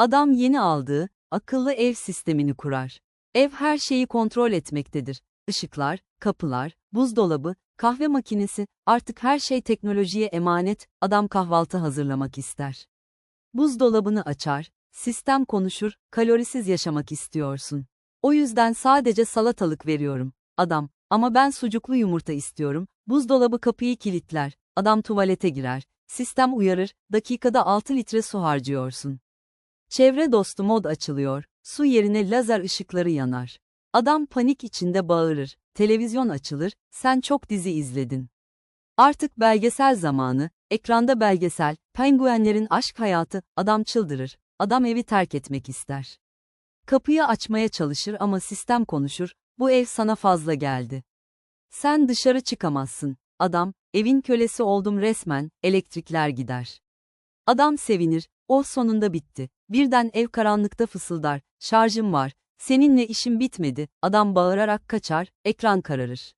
Adam yeni aldığı, akıllı ev sistemini kurar. Ev her şeyi kontrol etmektedir. Işıklar, kapılar, buzdolabı, kahve makinesi, artık her şey teknolojiye emanet, adam kahvaltı hazırlamak ister. Buzdolabını açar, sistem konuşur, kalorisiz yaşamak istiyorsun. O yüzden sadece salatalık veriyorum. Adam, ama ben sucuklu yumurta istiyorum. Buzdolabı kapıyı kilitler. Adam tuvalete girer. Sistem uyarır. Dakikada 6 litre su harcıyorsun. Çevre dostu mod açılıyor. Su yerine lazer ışıkları yanar. Adam panik içinde bağırır. Televizyon açılır. Sen çok dizi izledin. Artık belgesel zamanı. Ekranda belgesel. Penguenlerin aşk hayatı. Adam çıldırır. Adam evi terk etmek ister. Kapıyı açmaya çalışır ama sistem konuşur. Bu ev sana fazla geldi. Sen dışarı çıkamazsın. Adam, evin kölesi oldum resmen, elektrikler gider. Adam sevinir, oh sonunda bitti. Birden ev karanlıkta fısıldar, şarjım var, seninle işim bitmedi. Adam bağırarak kaçar, ekran kararır.